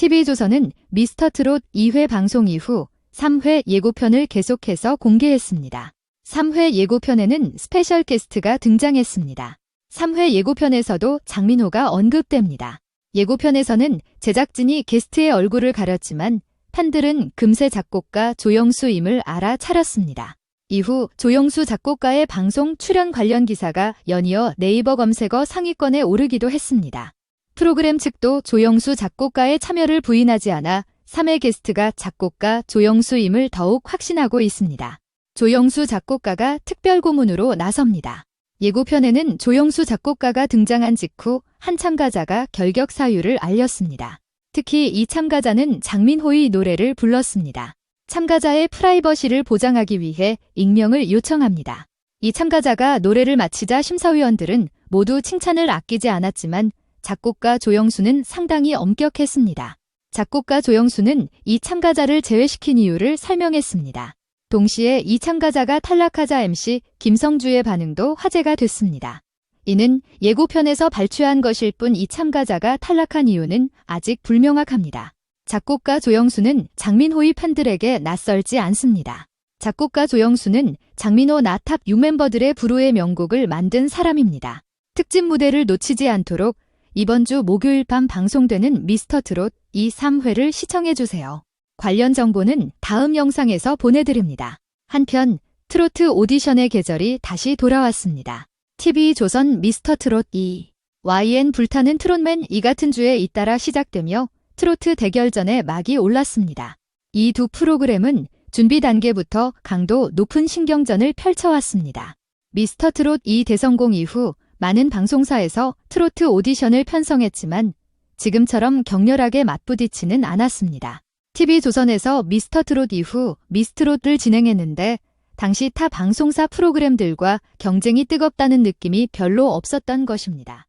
TV조선은 미스터트롯 2회 방송 이후 3회 예고편을 계속해서 공개했습니다. 3회 예고편에는 스페셜 게스트가 등장했습니다. 3회 예고편에서도 장민호가 언급됩니다. 예고편에서는 제작진이 게스트의 얼굴을 가렸지만 팬들은 금세 작곡가 조영수임을 알아차렸습니다. 이후 조영수 작곡가의 방송 출연 관련 기사가 연이어 네이버 검색어 상위권에 오르기도 했습니다. 프로그램 측도 조영수 작곡가의 참여를 부인하지 않아 3회 게스트가 작곡가 조영수임을 더욱 확신하고 있습니다. 조영수 작곡가가 특별 고문으로 나섭니다. 예고편에는 조영수 작곡가가 등장한 직후 한 참가자가 결격 사유를 알렸습니다. 특히 이 참가자는 장민호의 노래를 불렀습니다. 참가자의 프라이버시를 보장하기 위해 익명을 요청합니다. 이 참가자가 노래를 마치자 심사위원들은 모두 칭찬을 아끼지 않았지만 작곡가 조영수는 상당히 엄격했습니다. 작곡가 조영수는 이 참가자를 제외시킨 이유를 설명했습니다. 동시에 이 참가자가 탈락하자 MC 김성주의 반응도 화제가 됐습니다. 이는 예고편에서 발췌한 것일 뿐 이 참가자가 탈락한 이유는 아직 불명확합니다. 작곡가 조영수는 장민호의 팬들에게 낯설지 않습니다. 작곡가 조영수는 장민호 나탑 6멤버들의 부르의 명곡을 만든 사람입니다. 특집 무대를 놓치지 않도록 이번 주 목요일 밤 방송되는 미스터 트롯 2, 3회를 시청해주세요. 관련 정보는 다음 영상에서 보내드립니다. 한편 트로트 오디션의 계절이 다시 돌아왔습니다. TV조선 미스터 트롯 2 YN 불타는 트롯맨 이 같은 주에 잇따라 시작되며 트로트 대결전에 막이 올랐습니다. 이 두 프로그램은 준비 단계부터 강도 높은 신경전을 펼쳐왔습니다. 미스터 트롯 2 대성공 이후 많은 방송사에서 트로트 오디션을 편성했지만 지금처럼 격렬하게 맞부딪히는 않았습니다. TV조선에서 미스터 트롯 이후 미스트롯을 진행했는데 당시 타 방송사 프로그램들과 경쟁이 뜨겁다는 느낌이 별로 없었던 것입니다.